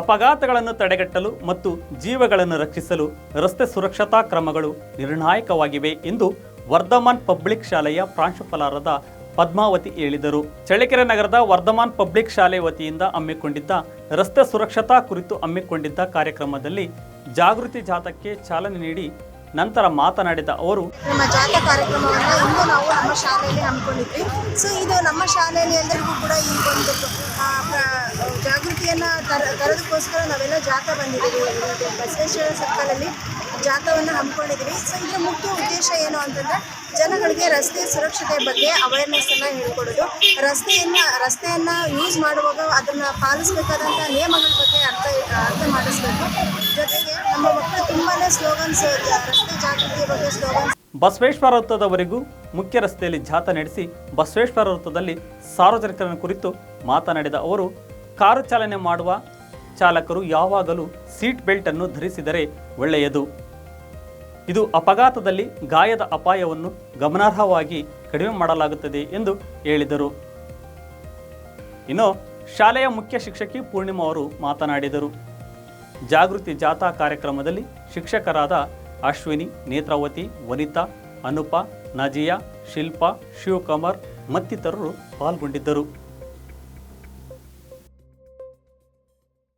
ಅಪಘಾತಗಳನ್ನು ತಡೆಗಟ್ಟಲು ಮತ್ತು ಜೀವಗಳನ್ನು ರಕ್ಷಿಸಲು ರಸ್ತೆ ಸುರಕ್ಷತಾ ಕ್ರಮಗಳು ನಿರ್ಣಾಯಕವಾಗಿವೆ ಎಂದು ವರ್ಧಮಾನ್ ಪಬ್ಲಿಕ್ ಶಾಲೆಯ ಪ್ರಾಂಶುಪಾಲರಾದ ಪದ್ಮಾವತಿ ಹೇಳಿದರು. ಚಳ್ಳಕೆರೆ ನಗರದ ವರ್ಧಮಾನ್ ಪಬ್ಲಿಕ್ ಶಾಲೆ ವತಿಯಿಂದ ಹಮ್ಮಿಕೊಂಡಿದ್ದ ರಸ್ತೆ ಸುರಕ್ಷತಾ ಕುರಿತು ಹಮ್ಮಿಕೊಂಡಿದ್ದ ಕಾರ್ಯಕ್ರಮದಲ್ಲಿ ಜಾಗೃತಿ ಜಾಥಾಕ್ಕೆ ಚಾಲನೆ ನೀಡಿ ನಂತರ ಮಾತನಾಡಿದ ಅವರು, ನಮ್ಮ ಜಾಥಾ ಕಾರ್ಯಕ್ರಮವನ್ನು ಇಂದು ನಾವು ನಮ್ಮ ಶಾಲೆಯಲ್ಲಿ ಹಮ್ಮಿಕೊಂಡಿದ್ವಿ. ಸೊ ಇದು ನಮ್ಮ ಶಾಲೆಯಲ್ಲಿ ಎಲ್ಲರಿಗೂ ಕೂಡ ಈ ಒಂದು ಪ್ರ- ತರ, ತರೋದಕ್ಕೋಸ್ಕರ ನಾವೆಲ್ಲ ಜಾಥಾ ಬಂದಿದ್ದೀವಿ. ಬಸವೇಶ್ವರ ಸರ್ಕಲಲ್ಲಿ ಜಾಥಾವನ್ನು ಹಮ್ಮಿಕೊಂಡಿದ್ದೀವಿ. ಸೊ ಇದರ ಮುಖ್ಯ ಉದ್ದೇಶ ಏನು ಅಂತಂದರೆ ಜನಗಳಿಗೆ ರಸ್ತೆ ಸುರಕ್ಷತೆ ಬಗ್ಗೆ ಅವೇರ್ನೆಸ್ಸನ್ನು ಹೇಳ್ಕೊಡೋದು. ರಸ್ತೆಯನ್ನು ರಸ್ತೆಯನ್ನು ಯೂಸ್ ಮಾಡುವಾಗ ಅದನ್ನು ಪಾಲಿಸಬೇಕಾದಂಥ ನಿಯಮಗಳ ಬಗ್ಗೆ ಅರ್ಥ ಅರ್ಥ ಮಾಡಿಸ್ಬೇಕು. ಜೊತೆಗೆ ನಮ್ಮ ಮಕ್ಕಳು ತುಂಬಾ ಸ್ಲೋಗನ್ಸ್ ರಸ್ತೆ ಜಾಗೃತಿ ಬಗ್ಗೆ ಸ್ಲೋಗನ್ಸ್ ಬಸವೇಶ್ವರ ವೃತ್ತದವರೆಗೂ ಮುಖ್ಯ ರಸ್ತೆಯಲ್ಲಿ ಜಾಥಾ ನಡೆಸಿ ಬಸವೇಶ್ವರ ವೃತ್ತದಲ್ಲಿ ಸಾರ್ವಜನಿಕರ ಕುರಿತು ಮಾತನಾಡಿದ ಅವರು ಕಾರು ಚಾಲನೆ ಮಾಡುವ ಚಾಲಕರು ಯಾವಾಗಲೂ ಸೀಟ್ ಬೆಲ್ಟ್ ಅನ್ನು ಧರಿಸಿದರೆ ಒಳ್ಳೆಯದು. ಇದು ಅಪಘಾತದಲ್ಲಿ ಗಾಯದ ಅಪಾಯವನ್ನು ಗಮನಾರ್ಹವಾಗಿ ಕಡಿಮೆ ಮಾಡಲಾಗುತ್ತದೆ ಎಂದು ಹೇಳಿದರು. ಇನ್ನು ಶಾಲೆಯ ಮುಖ್ಯ ಶಿಕ್ಷಕಿ ಪೂರ್ಣಿಮಾ ಅವರು ಮಾತನಾಡಿದರು. ಜಾಗೃತಿ ಜಾಥಾ ಕಾರ್ಯಕ್ರಮದಲ್ಲಿ ಶಿಕ್ಷಕರಾದ ಅಶ್ವಿನಿ, ನೇತ್ರಾವತಿ, ವನಿತಾ, ಅನುಪ, ನಜಿಯಾ, ಶಿಲ್ಪಾ, ಶಿವಕುಮಾರ್ ಮತ್ತಿತರರು ಪಾಲ್ಗೊಂಡಿದ್ದರು.